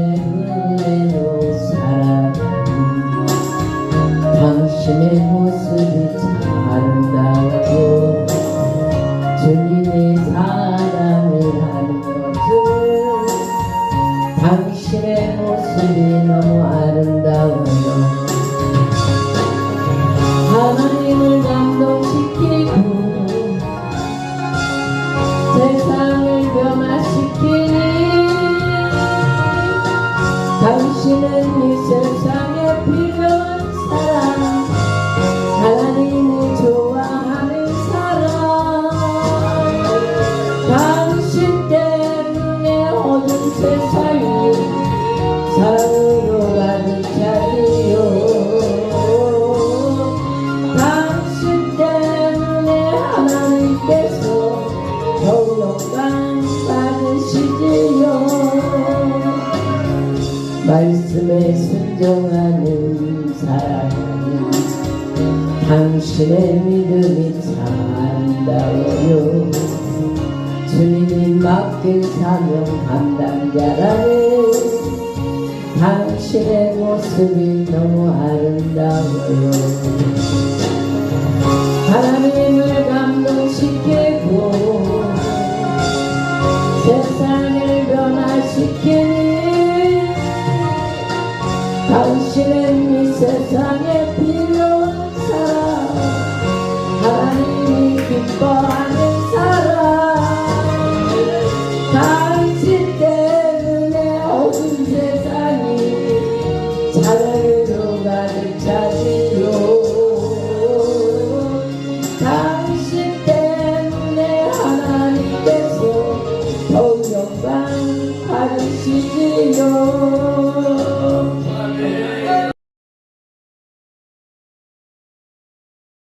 눈에도 사랑 당신의 모습이 아름다워 주님의 사랑을 하는 것은 당신의 모습이 너무 아름다워요. 하나님을 감동시키고 세상을 변화시키는 당신은 이 세상에 필요한 사람 하나님을 좋아하는 사람 당신 때문에 어두운 세상이 사랑으로 가득 차요 당신 때문에 하나님께서 더욱 영광 말씀에 순종하는 사람 당신의 믿음이 참 아름다워요. 주님 맡긴 사명 감당자라네 당신의 모습이 너무 아름다워요. 하나님을 감동시키고 세상을 변화시키고 세상에 필요한 사람. 하나님이 기뻐하는 사람. 당신 때문에 어두운 세상이 자랑으로 가득 차지요. 당신 때문에 하나님께서 더욱 영광 받으시지요